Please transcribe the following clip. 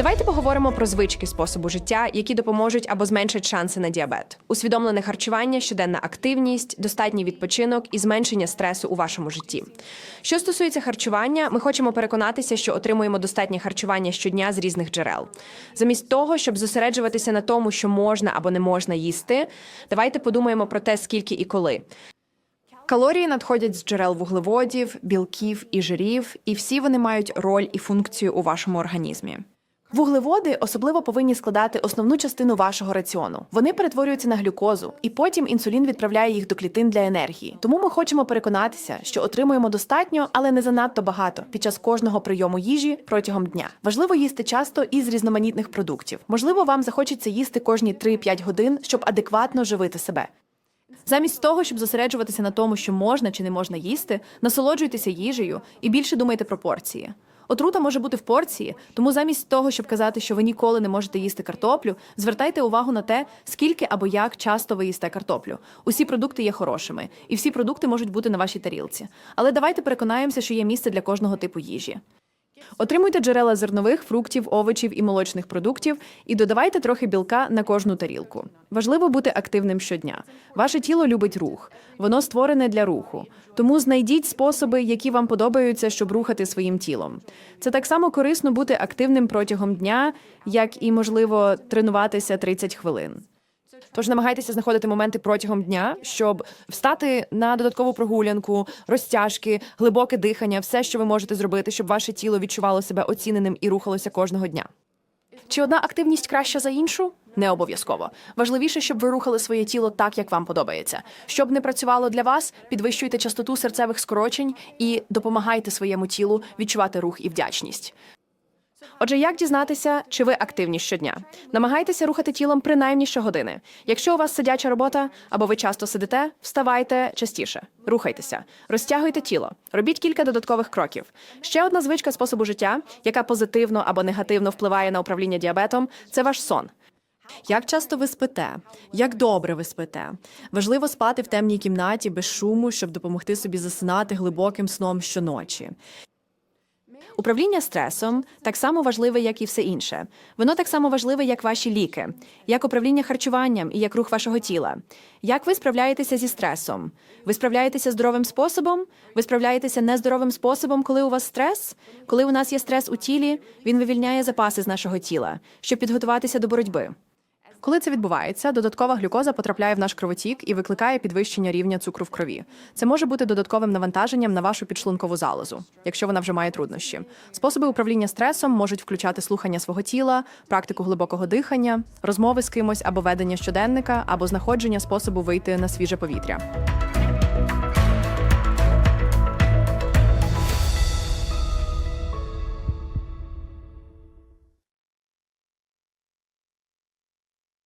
Давайте поговоримо про звички способу життя, які допоможуть або зменшать шанси на діабет. Усвідомлене харчування, щоденна активність, достатній відпочинок і зменшення стресу у вашому житті. Що стосується харчування, ми хочемо переконатися, що отримуємо достатнє харчування щодня з різних джерел. Замість того, щоб зосереджуватися на тому, що можна або не можна їсти, давайте подумаємо про те, скільки і коли. Калорії надходять з джерел вуглеводів, білків і жирів, і всі вони мають роль і функцію у вашому організмі. Вуглеводи особливо повинні складати основну частину вашого раціону. Вони перетворюються на глюкозу, і потім інсулін відправляє їх до клітин для енергії. Тому ми хочемо переконатися, що отримуємо достатньо, але не занадто багато під час кожного прийому їжі протягом дня. Важливо їсти часто із різноманітних продуктів. Можливо, вам захочеться їсти кожні 3-5 годин, щоб адекватно живити себе. Замість того, щоб зосереджуватися на тому, що можна чи не можна їсти, насолоджуйтеся їжею і більше думайте про порції. Отрута може бути в порції, тому замість того, щоб казати, що ви ніколи не можете їсти картоплю, звертайте увагу на те, скільки або як часто ви їсте картоплю. Усі продукти є хорошими, і всі продукти можуть бути на вашій тарілці. Але давайте переконаємося, що є місце для кожного типу їжі. Отримуйте джерела зернових, фруктів, овочів і молочних продуктів і додавайте трохи білка на кожну тарілку. Важливо бути активним щодня. Ваше тіло любить рух, воно створене для руху. Тому знайдіть способи, які вам подобаються, щоб рухати своїм тілом. Це так само корисно бути активним протягом дня, як і можливо тренуватися 30 хвилин. Тож намагайтеся знаходити моменти протягом дня, щоб встати на додаткову прогулянку, розтяжки, глибоке дихання, все, що ви можете зробити, щоб ваше тіло відчувало себе оціненим і рухалося кожного дня. Чи одна активність краща за іншу? Не обов'язково. Важливіше, щоб ви рухали своє тіло так, як вам подобається. Щоб не працювало для вас, підвищуйте частоту серцевих скорочень і допомагайте своєму тілу відчувати рух і вдячність. Отже, як дізнатися, чи ви активні щодня? Намагайтеся рухати тілом принаймні щогодини. Якщо у вас сидяча робота або ви часто сидите, вставайте частіше, рухайтеся, розтягуйте тіло, робіть кілька додаткових кроків. Ще одна звичка способу життя, яка позитивно або негативно впливає на управління діабетом, це ваш сон. Як часто ви спите? Як добре ви спите? Важливо спати в темній кімнаті без шуму, щоб допомогти собі засинати глибоким сном щоночі. Управління стресом так само важливе, як і все інше. Воно так само важливе, як ваші ліки, як управління харчуванням і як рух вашого тіла. Як ви справляєтеся зі стресом? Ви справляєтеся здоровим способом? Ви справляєтеся нездоровим способом, коли у вас стрес? Коли у нас є стрес у тілі, він вивільняє запаси з нашого тіла, щоб підготуватися до боротьби. Коли це відбувається, додаткова глюкоза потрапляє в наш кровотік і викликає підвищення рівня цукру в крові. Це може бути додатковим навантаженням на вашу підшлункову залозу, якщо вона вже має труднощі. Способи управління стресом можуть включати слухання свого тіла, практику глибокого дихання, розмови з кимось або ведення щоденника, або знаходження способу вийти на свіже повітря.